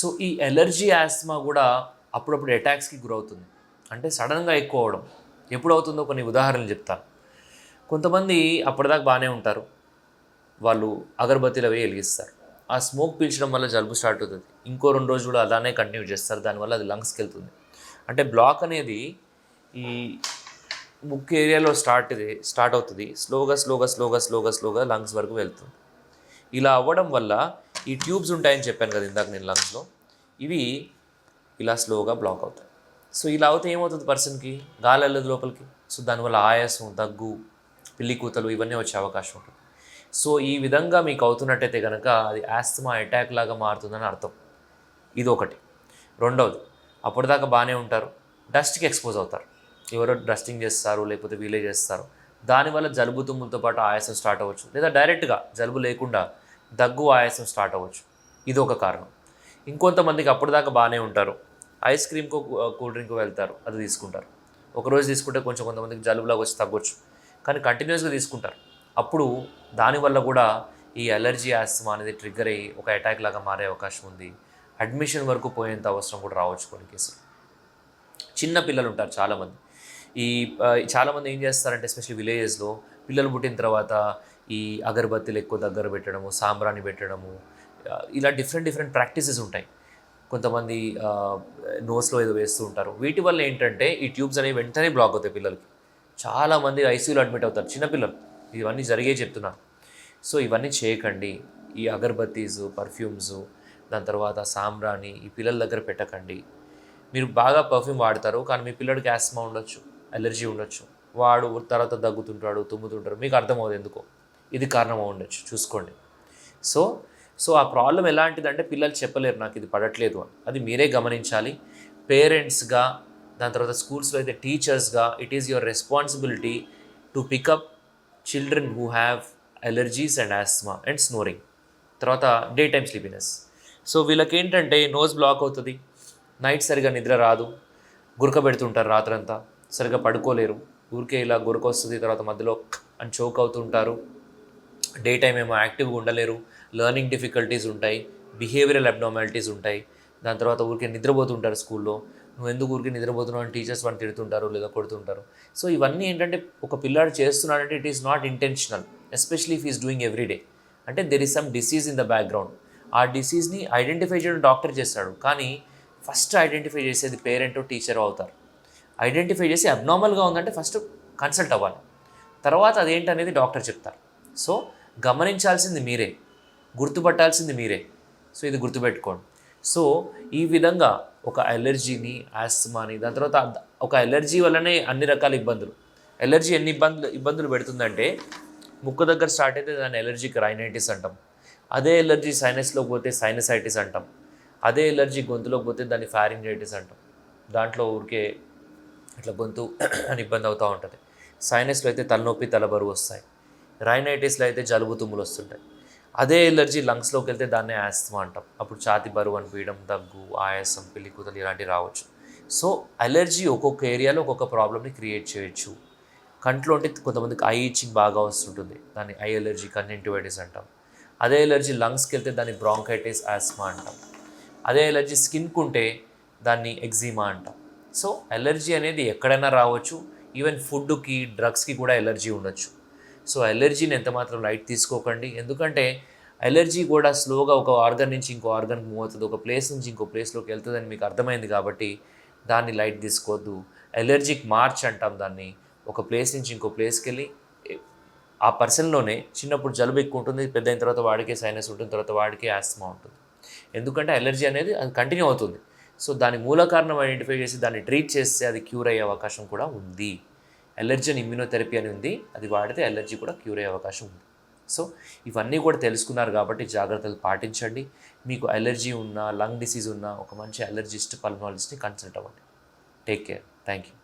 So ఈ allergy Asma కూడా అప్పుడప్పుడు అటాక్స్కి గురవుతుంది. అంటే సడన్గా ఎక్కువ అవడం. ఎప్పుడు అవుతుందో కొన్ని ఉదాహరణలు చెప్తాను కొంతమంది అప్పటిదాకా బాగానే ఉంటారు. వాళ్ళు అగరబత్తీలు అవి వెలిగిస్తారు. ఆ స్మోక్ పీల్చడం వల్ల జలుబు స్టార్ట్ అవుతుంది. ఇంకో రెండు రోజులు కూడా అలానే కంటిన్యూ చేస్తారు. దానివల్ల అది లంగ్స్కి వెళ్తుంది. అంటే బ్లాక్ అనేది ఈ ముక్కు ఏరియాలో స్టార్ట్ ఇది స్టార్ట్ అవుతుంది. స్లోగా స్లోగా స్లోగా స్లోగా స్లోగా లంగ్స్ వరకు వెళ్తుంది. ఇలా అవ్వడం వల్ల ఈ ట్యూబ్స్ ఉంటాయని చెప్పాను కదా ఇందాక నేను లంగ్స్లో ఇవి ఇలా స్లోగా బ్లాక్ అవుతాయి. సో ఇలా అవుతే ఏమవుతుంది పర్సన్కి గాలి వెళ్ళదు లోపలికి. సో దానివల్ల ఆయాసం దగ్గు పిల్లి కూతలు ఇవన్నీ వచ్చే అవకాశం ఉంటుంది. సో ఈ విధంగా మీకు అవుతున్నట్టయితే కనుక అది ఆస్తమా అటాక్ లాగా మారుతుందని అర్థం. ఇది ఒకటి. రెండవది అప్పటిదాకా బాగానే ఉంటారు. డస్ట్కి ఎక్స్పోజ్ అవుతారు. ఎవరో డస్టింగ్ చేస్తారు లేకపోతే వీలే చేస్తారు. దానివల్ల జలుబు తుమ్ములతో పాటు ఆయాసం స్టార్ట్ అవ్వచ్చు. లేదా డైరెక్ట్గా జలుబు లేకుండా దగ్గు ఆయాసం స్టార్ట్ అవ్వచ్చు. ఇది ఒక కారణం. ఇంకొంతమందికి అప్పటిదాకా బాగానే ఉంటారు. ఐస్ క్రీమ్కో కూల్ డ్రింక్ వెళ్తారు. అది తీసుకుంటారు. ఒకరోజు తీసుకుంటే కొంచెం కొంతమందికి జలుబులాగా వచ్చి తగ్గొచ్చు. కానీ కంటిన్యూస్గా తీసుకుంటారు. అప్పుడు దానివల్ల కూడా ఈ అలర్జీ ఆస్తమా అనేది ట్రిగ్గర్ అయ్యి ఒక అటాక్ లాగా మారే అవకాశం ఉంది. అడ్మిషన్ వరకు పోయేంత అవసరం కూడా రావచ్చు కొన్ని కేసులు. చిన్న పిల్లలు ఉంటారు చాలామంది. ఈ చాలామంది ఏం చేస్తారంటే ఎస్పెషల్లీ విలేజెస్లో పిల్లలు పుట్టిన తర్వాత ఈ అగరబత్తిలు ఎక్కువ దగ్గర పెట్టడము సాంబ్రాణి పెట్టడము ఇలా డిఫరెంట్ డిఫరెంట్ ప్రాక్టీసెస్ ఉంటాయి. కొంతమంది నోస్లో ఏదో వేస్తూ ఉంటారు. వీటి వల్ల ఏంటంటే ఈ ట్యూబ్స్ అనేవి వెంటనే బ్లాక్ అవుతాయి పిల్లలకి. చాలామంది ఐసీయూలో అడ్మిట్ అవుతారు చిన్నపిల్లలు ఇవన్నీ జరిగే చెప్తున్నాను సో ఇవన్నీ చేయకండి. ఈ అగరబత్తీస్ పర్ఫ్యూమ్స్ దాని తర్వాత సాంబ్రాణి ఈ పిల్లల దగ్గర పెట్టకండి. మీరు బాగా పర్ఫ్యూమ్ వాడతారు కానీ మీ పిల్లడికి ఆస్మా ఉండొచ్చు. అలర్జీ ఉండొచ్చు. వాడు తర్వాత దగ్గుతుంటాడు తుమ్ముతుంటాడు. మీకు అర్థమవుతుంది ఎందుకో. ఇది కారణం ఉండొచ్చు. చూసుకోండి. సో సో ఆ ప్రాబ్లం ఎలాంటిదంటే పిల్లలు చెప్పలేరు నాకు ఇది పడట్లేదు అని. అది మీరే గమనించాలి. పేరెంట్స్గా దాని తర్వాత స్కూల్స్లో అయితే టీచర్స్గా it is your responsibility to pick up children who have allergies and asthma and snoring తర్వాత డే టైమ్ స్లీపినెస్ సో వీళ్ళకి ఏంటంటే నోస్ బ్లాక్ అవుతుంది. నైట్ సరిగా నిద్ర రాదు. గురక పెడుతుంటారు రాత్రంతా. సరిగా పడుకోలేరు. ఊరికే ఇలా గురక వస్తుంది తర్వాత మధ్యలో అని చోక్ అవుతుంటారు. డే టైం ఏమో యాక్టివ్గా ఉండలేరు. లెర్నింగ్ డిఫికల్టీస్ ఉంటాయి. బిహేవియరల్ అబ్నార్మాలిటీస్ ఉంటాయి. దాని తర్వాత ఊరికే నిద్రపోతుంటారు స్కూల్లో. నువ్వు ఎందుకు ఊరికే నిద్రపోతున్నావు? అని టీచర్స్ వాళ్ళు తిడుతుంటారు లేదా కొడుతుంటారు. సో ఇవన్నీ ఏంటంటే ఒక పిల్లాడు చేస్తున్నాడంటే it is not intentional especially if is doing every day అంటే there is some disease in the background ఆ డిసీజ్ని ఐడెంటిఫై చేయడం డాక్టర్ చేస్తాడు. కానీ ఫస్ట్ ఐడెంటిఫై చేసేది పేరెంట్ టీచర్ అవుతారు. ఐడెంటిఫై చేసి అబ్నార్మల్గా ఉందంటే ఫస్ట్ కన్సల్ట్ అవ్వాలి. తర్వాత అదేంటనేది డాక్టర్ చెప్తారు. సో గమనించాల్సింది మీరే. గుర్తుపట్టాల్సింది మీరే. సో ఇది గుర్తుపెట్టుకోండి. సో ఈ విధంగా ఒక అలర్జీని ఆస్తమాని దాని తర్వాత ఒక అలర్జీ వల్లనే అన్ని రకాల ఇబ్బందులు. ఎలర్జీ ఎన్ని ఇబ్బందులు ఇబ్బందులు పెడుతుందంటే ముక్కు దగ్గర స్టార్ట్ అయితే దాన్ని ఎలర్జీకి రైనైటిస్ అంటాం. అదే ఎలర్జీ సైనస్లోకి పోతే సైనసైటిస్ అంటాం. అదే ఎలర్జీ గొంతులోకి పోతే దాన్ని ఫారింజైటిస్ అంటాం. దాంట్లో ఊరికే అట్లా గొంతు అని ఇబ్బంది అవుతూ ఉంటుంది. సైనస్లో అయితే తలనొప్పి తలబరువు వస్తాయి. రైనైటిస్లో అయితే జలుబు తుమ్ములు వస్తుంటాయి. అదే ఎలర్జీ లంగ్స్లోకి వెళ్తే దాన్నే ఆస్తమా అంటాం. అప్పుడు ఛాతి బరువు అనిపించడం దగ్గు ఆయాసం పిల్లి కూతలు ఇలాంటివి రావచ్చు. సో అలర్జీ ఒక్కొక్క ఏరియాలో ఒక్కొక్క ప్రాబ్లమ్ని క్రియేట్ చేయొచ్చు. కంట్లో అంటే కొంతమందికి ఐ ఇచ్చింగ్ బాగా వస్తుంటుంది. దాన్ని ఐ ఎలర్జీ కన్జెంటివైటిస్ అంటాం. అదే ఎలర్జీ లంగ్స్కి వెళ్తే దాన్ని బ్రాంకైటిస్ ఆస్మా అంటాం. అదే ఎలర్జీ స్కిన్కు ఉంటే దాన్ని ఎగ్జిమా అంటాం. సో ఎలర్జీ అనేది ఎక్కడైనా రావచ్చు. ఈవెన్ ఫుడ్కి డ్రగ్స్కి కూడా ఎలర్జీ ఉండొచ్చు. సో అలర్జీని ఎంత మాత్రం లైట్ తీసుకోకండి. ఎందుకంటే ఎలర్జీ కూడా స్లోగా ఒక ఆర్గన్ నుంచి ఇంకో ఆర్గన్కి మూవ్ అవుతుంది. ఒక ప్లేస్ నుంచి ఇంకో ప్లేస్లోకి వెళ్తుందని మీకు అర్థమైంది కాబట్టి దాన్ని లైట్ తీసుకోవద్దు. అలర్జిక్ మార్చ్ అంటాం దాన్ని. ఒక ప్లేస్ నుంచి ఇంకో ప్లేస్కి వెళ్ళి ఆ పర్సన్లోనే చిన్నప్పుడు జలుబు ఎక్కువ ఉంటుంది పెద్ద అయిన తర్వాత వాడికే సైనస్ ఉంటుంది తర్వాత వాడికే ఆస్తమా ఉంటుంది. ఎందుకంటే అలర్జీ అనేది అది కంటిన్యూ అవుతుంది. సో దాని మూల కారణం ఐడెంటిఫై చేసి దాన్ని ట్రీట్ చేస్తే అది క్యూర్ అయ్యే అవకాశం కూడా ఉంది. ఎలర్జీ అని ఇమ్యూనోథెరపీ అని ఉంది. అది వాడితే ఎలర్జీ కూడా క్యూర్ అయ్యే అవకాశం ఉంది. సో ఇవన్నీ కూడా తెలుసుకున్నారు కాబట్టి జాగ్రత్తలు పాటించండి. మీకు ఎలర్జీ ఉన్నా లంగ్ డిసీజ్ ఉన్నా ఒక మంచి అలర్జిస్ట్ పల్మాలజిస్ట్ని కన్సల్ట్ అవ్వండి. Take care thank you